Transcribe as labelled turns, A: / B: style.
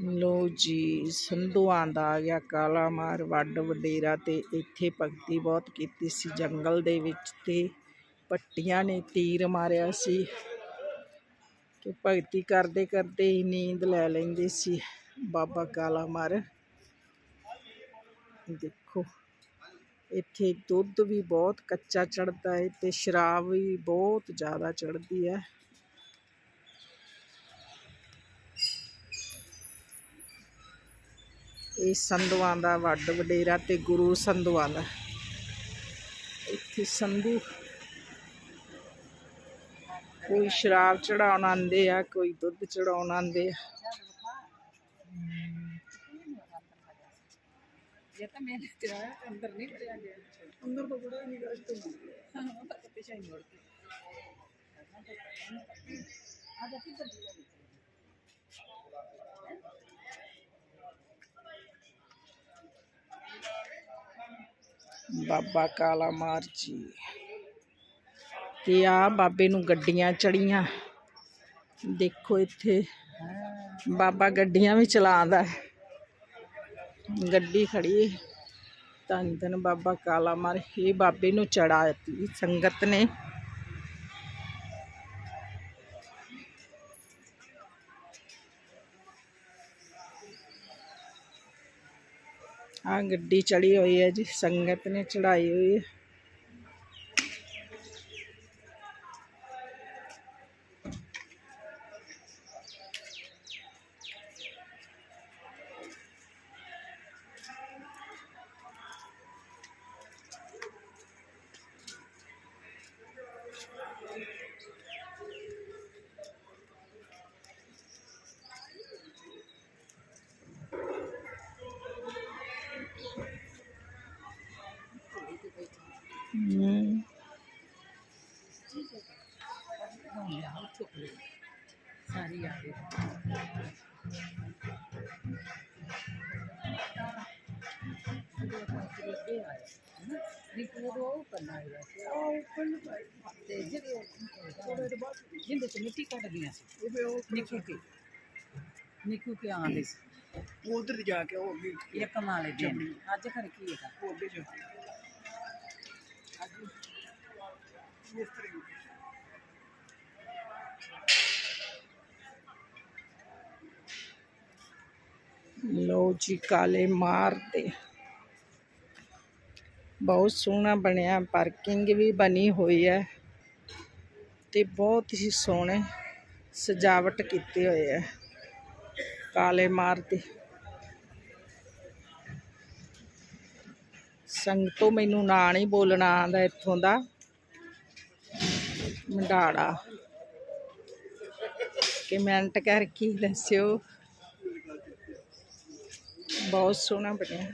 A: ਲੋ ਜੀ, ਸੰਧੂਆਂ ਦਾ ਆ ਗਿਆ ਕਾਲਾ ਮਾਰ ਵੱਡ ਵਡੇਰਾ ਤੇ ਇੱਥੇ ਭਗਤੀ ਬਹੁਤ ਕੀਤੀ ਸੀ। ਜੰਗਲ ਦੇ ਵਿੱਚ ਤੇ ਪੱਟੀਆਂ ਨੇ ਤੀਰ ਮਾਰਿਆ ਸੀ ਕਿ ਭਗਤੀ ਕਰਦੇ ਕਰਦੇ ਹੀ ਨੀਂਦ ਲੈ ਲੈਂਦੇ ਸੀ। ਬਾਬਾ ਕਾਲਾ ਮਾਰ, ਦੇਖੋ, ਇੱਥੇ ਦੁੱਧ ਵੀ ਬਹੁਤ ਕੱਚਾ ਚੜਦਾ ਹੈ ਤੇ ਸ਼ਰਾਬ ਵੀ ਬਹੁਤ ਜ਼ਿਆਦਾ ਚੜਦੀ ਹੈ। ਇਹ ਸੰਧੂਆਂ ਦਾ ਵੱਡ ਵਡੇਰਾ ਤੇ ਗੁਰੂ ਸੰਧੂਆਂ ਦਾ। ਇੱਥੇ ਸੰਧੂ ਕੋਈ ਸ਼ਰਾਬ ਚੜਾਉਣ ਆਂਦੇ ਆ ਕੋਈ ਦੁੱਧ ਚੜਾਉਣ ਆਂਦੇ ਆ।
B: ਜੇ ਤਾਂ ਮੈਂ ਤੇਰਾ ਅੰਦਰ ਨਹੀਂ ਭਰਿਆ ਗਿਆ। ਅੰਦਰ ਤਾਂ ਬੜਾ ਨਹੀਂ ਗਾਸ ਤੋਂ ਹਾਂ। ਤਾਂ ਪਿੱਛੇ ਹੀ ਮੁੜ ਕੇ। ਆ ਜਾ ਕਿੱਧਰ
A: ਬਾਬਾ ਕਾਲਾ ਮਾਰ ਜੀ ਤੇ ਆ ਬਾਬੇ ਨੂੰ ਗੱਡੀਆਂ ਚੜੀਆਂ ਦੇਖੋ ਇੱਥੇ ਬਾਬਾ ਗੱਡੀਆਂ ਵੀ ਚਲਾਉਂਦਾ ਹੈ। ਗੱਡੀ ਖੜੀ ਹੈ। ਧੰਨ ਧੰਨ ਬਾਬਾ ਕਾਲਾ ਮਾਰ ਇਹ ਬਾਬੇ ਨੂੰ ਚੜਾਤੀ ਸੰਗਤ ਨੇ ਆ ਗੱਡੀ ਚੜੀ ਹੋਈ ਹੈ ਜੀ ਸੰਗਤ ਨੇ ਚੜਾਈ ਹੋਈ ਹੈ।
B: सारी आ गई ਜਿੰਦੇ ਚ ਮਿੱਟੀ ਕੱਢ ਦੀਆਂ ਸੀ ਨਿੱਕੂ ਕੇ ਨਿੱਕੂ ਕੇ ਆਂਦੇ ਸੀ
A: ਉਧਰ ਜਾ ਕੇ ਉਹ ਵੀ
B: ਇੱਕ ਮਾਲੇ ਦੇ ਅੱਜ ਖਰ ਕੀ ਹੈਗਾ
A: ਉਹ ਅੱਗੇ ਜਾ ਲੋ ਜੀ, ਕਾਲੇ ਮਾਰਦੇ ਬਹੁਤ ਸੋਹਣਾ ਬਣਿਆ ਪਾਰਕਿੰਗ ਵੀ ਬਣੀ ਹੋਈ ਹੈ ਤੇ ਬਹੁਤ ਹੀ ਸੋਹਣੇ ਸਜਾਵਟ ਕੀਤੀ ਹੋਈ ਹੈ, ਕਾਲੇ ਮਾਰਦੇ ਸੰਗਤੋਂ ਮੈਨੂੰ ਨਾਂ ਨਹੀਂ ਬੋਲਣਾ ਆਉਂਦਾ ਇੱਥੋਂ ਦਾ। ਮੰਡਾੜਾ। ਕਮੈਂਟ ਕਰਕੇ ਦੱਸਿਓ। ਬਹੁਤ ਸੋਹਣਾ ਬਣਿਆ